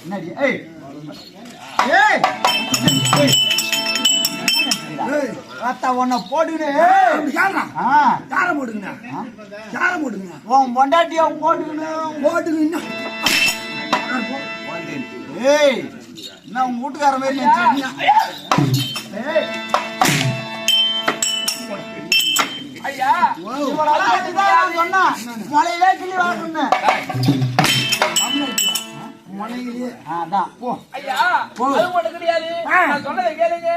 என்னடி ஏய் ஏய் அத்தா உன்னை போட்டுக்கிடு யாரா போடுங்கண்ணா யாரை போடுங்கண்ணா உன் பொண்டாட்டிய போட்டுங்கண்ணா ஏய் என்ன உங்க வீட்டுக்கார மாதிரி? ஏய் அதான். போ. ஐயா அது மட்டும் கிடையாது. நான் சொன்னதை கேளுங்க.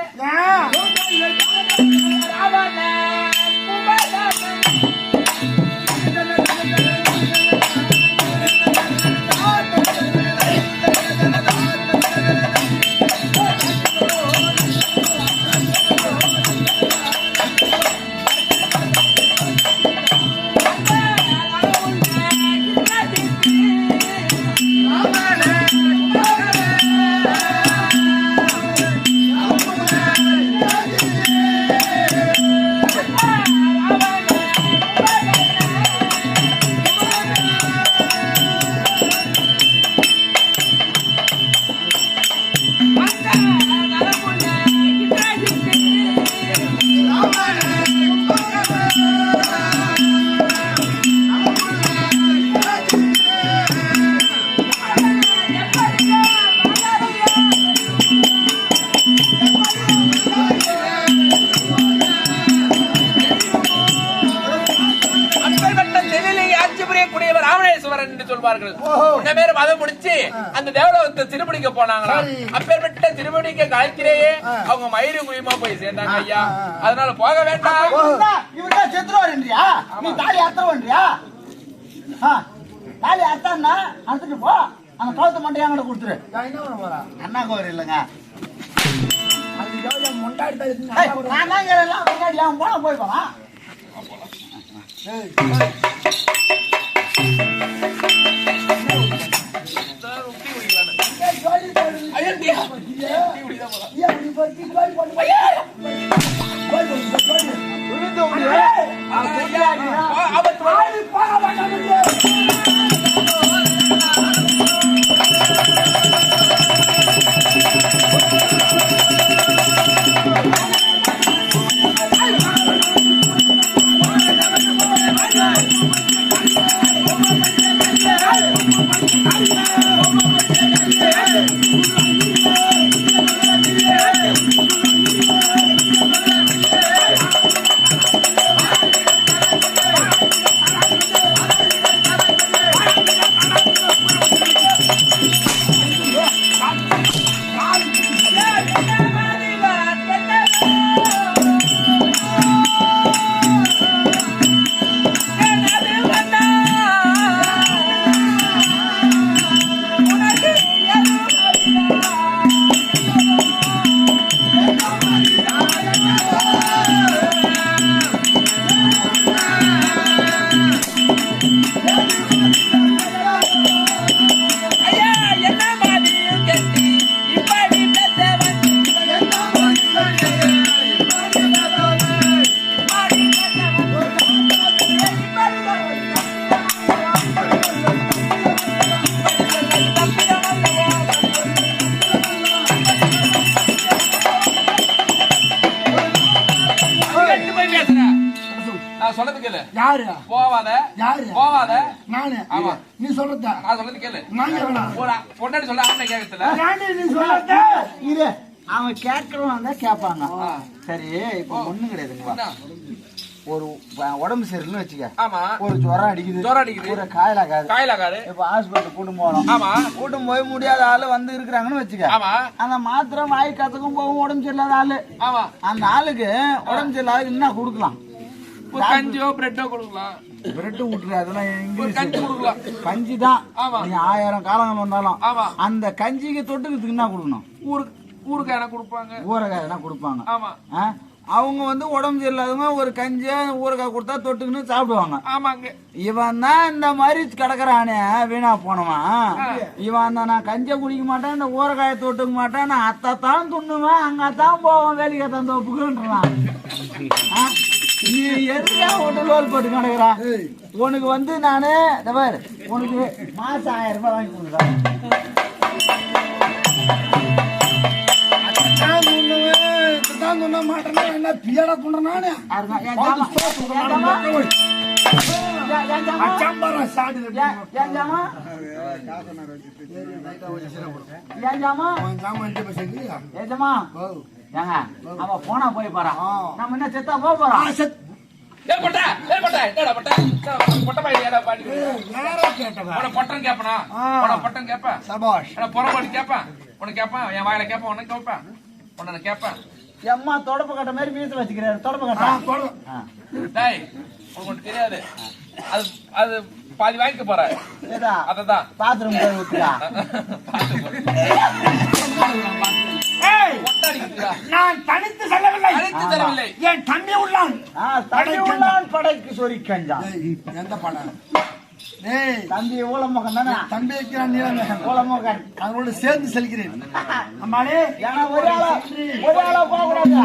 அந்த தேவலோகத்தை திருப்படிக்க போனாங்களா அப்பேற்பட்ட திருப்படிக்க காலத்திலேயே அவங்க மயிறு குயமா போய் சேர்ந்தாங்க ஐயா. அதனால போக வேண்டாம். இவன்தான் செத்துருவாருன்றியா? நீ தாலி அறுத்துருவன்றியா? ஆ, தாலி அறுத்தான்னா, அறுத்துட்டு போ. அந்த கழுத்து மட்டும் என்கிட்ட கொடுத்துரு. அண்ணா கோவில் இல்லைங்க. அதுக்காக என் போடு. ஐயா, யாரு? போவாத. யாரு? போவாத. நானு. ஆமா. நீ சொல்றதா. நான் சொல்றது கேளு. நான் கேட்கலாம் ஒரு பொண்டாடி சொல்ல ஆம்பளை கேட்கறதுல நானே நீ சொல்றதா. இரு. அவன் கேட்கறவன் தான் கேட்பாங்க. சரி இப்போ ஒண்ணும் கிடையாதுங்க என்ன? ஒரு உடம்பு சரியில்லைன்னு வச்சுக்க. ஆமா. ஒரு ஜுரம் அடிக்குது. ஜுரம் அடிக்குது. ஒரு காயலாகாது. காயலாகாரு இப்ப ஹாஸ்பிட்டல் கூட்டும் போறோம் ஆமா. கூட்டும் போய் முடியாத ஆளு வந்து இருக்கிறாங்கன்னு வச்சுக்க. ஆமா. அந்த மாத்திரை வாய் கத்துக்கும் போகும் உடம்பு சரியில்லாத ஆளு. ஆமா. அந்த ஆளுக்கு உடம்பு சரியில்லாத என்ன கொடுக்கலாம். ஒரு கஞ்சியோ பிரெட்டோ கொடுக்கலாம். பிரெட் அதெல்லாம் இங்கிலீஷ் கஞ்சி கொடுக்கலாம். கஞ்சி தான். ஆயிரம் காலங்கள் வந்தாலும் அந்த கஞ்சிக்கு தொட்டுக்கிறதுக்கு என்ன கொடுக்கணும்? ஊருக்கு ஊருக்கு என்ன கொடுப்பாங்க. என்ன கொடுப்பாங்க. ஆமா? அவங்க வந்து உடம்பு சரியில்லாதவங்க ஒரு கஞ்சி ஊறுகாய் கொடுத்தா தொட்டுக்குன்னு சாப்பிடுவாங்க. ஆமாங்க. இவன் தான் இந்த மாதிரி கிடக்குறானே வீணா போனவன். இவன் தான் நான் கஞ்சை குடிக்க மாட்டேன் இந்த ஊறுகாயை தொட்டுக்க மாட்டேன் நான் அத்தைத்தான் துண்ணுவேன் அங்கத்தான் போவேன் வேலைக்கு தான் தோப்புக்குன்றான் நீ எதுக்கா ஒன்று லோல் போட்டு கிடக்குறா? ஏய். உனக்கு வந்து நானு பாரு உனக்கு மாசம் ஆயிரம் ரூபாய் வாங்கி கொடுக்குறேன் என்ன பியடா பண்றேன் நானு? யாருங்க? ஏங்க, அவன் போனா போய் போறான். நம்ம என்ன செத்தா போக ஆ, போறோம் செத்- ஏய் பொட்டா ஏய் பொட்டா என்னடா பொட்டா? என்னடா, பொட்டை பையன் ஏடா பாடி ஏய், யாரா கேட்டவன்? உன பொட்டன் கேப்பனா? ஆ. உன பொட்டன் கேப்ப? சபாஷ். எடா புறப்பாடு கேப்பேன் உனக்கு கேப்பேன் என் வாயில கேப்பேன் உனக்கு கேப்பேன் உன்னை கேப்பேன் எம்மா தொடப்பு கட்ட மாதிரி மீச வச்சுக்கிறாரு. தொடப்பு கட்ட. டேய் ஒண்ணு தெரியாது. அது அது பாதி வாங்கிக்க போற. ஏதா? அததான். பாத்ரூம் போய் ஏய், தரவில்லை என் தம்பி உள்ளான் தம்பி உள்ளான் படைக்கு சொறி கஞ்சான் எந்த படம் ஏய் தம்பி ஊழமகன் தானே தம்பி இருக்கிறான் நீலமேகன் ஊழமகன் அவனோடு சேர்ந்து செல்கிறேன் அம்மாளே ஏன்னா ஒரு ஆளா ஒரு ஆளா போக கூடாது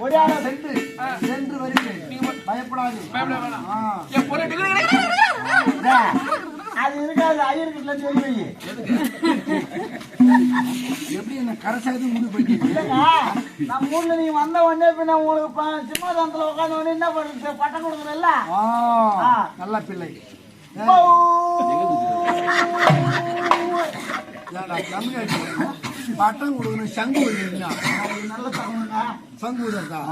ஒரு ஆளா சென்று சென்று வருகிறேன் பயப்படாது அது இருக்காது ஐயர்கிட்ட சொல்லி வை எப்படி என்ன கரசாயது முடிவு பண்ணிட்டீங்க நம்ம ஊர்ல நீ வந்த உடனே பின்ன உங்களுக்கு சிம்மாசனத்துல உட்காந்து உடனே என்ன பண்ணுறது? பட்டம் கொடுக்குறல்ல. நல்ல பிள்ளை. பட்டம் கொடுக்கணும் சங்கு விடுறீங்களா அது நல்ல தகவலுங்க. சங்கு விடுறதா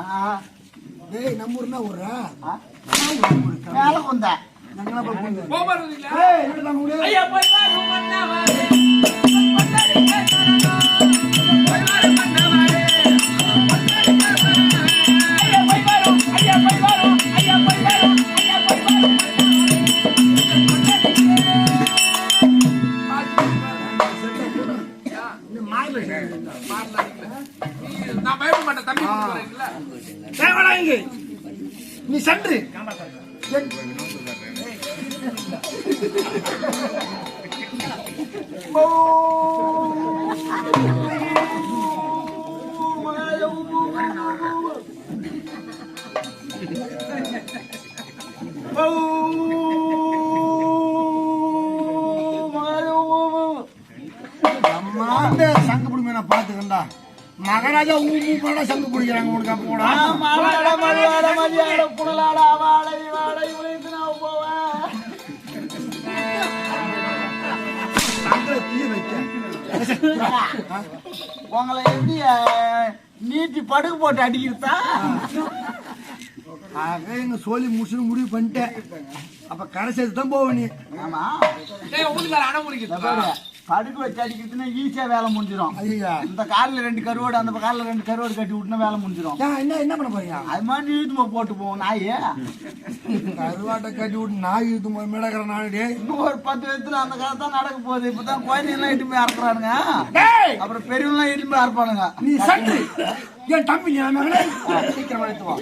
டேய் நம்ம ஊர்னா ஊரா. மேல குந்த. நாங்களா போய்? ஐயா போய் சங்கு பிடிமே நான் பாத்துக்கண்டா மகாராஜா ஊ மூ சங்கு பிடிக்கிறாங்க உனக்கு அப்ப கூட மாலாட மலையாட மதியாட புனலாட வாடை வாடை உழைத்து நான் போவேன் வைக்க உங்களை எப்படி நீட்டி படுகு போட்டு அடிக்கிறதா? ஆக எங்க சோழி முடிச்சுன்னு முடிவு பண்ணிட்டேன். அப்ப கரை சேர்த்து தான் போவ நீ. ஆமா. படுகு வச்சு அடிக்கிறதுன்னா ஈஸியா வேலை முடிஞ்சிடும் இந்த காலில் ரெண்டு கருவாடு அந்த காலில் ரெண்டு கருவாடு கட்டி விட்டுனா வேலை முடிஞ்சிடும் ஏன், என்ன என்ன பண்ண போறீங்க அது மாதிரி நீட்டுமா போட்டு போவோம் நாய். கருவாட்டை கட்டி விட்டு நாய் இழுத்து போய் மேடக்கிற நாடு இன்னும் ஒரு பத்து வயசுல அந்த காலத்து தான் நடக்க போகுது. இப்பதான் குழந்தைங்களாம் இட்டு போய் அறுக்குறானுங்க. அப்புறம் பெரியவங்களாம் இட்டு போய் அறுப்பானுங்க. நீ சட்டு. என் தம்பி சீக்கிரமா எடுத்து வா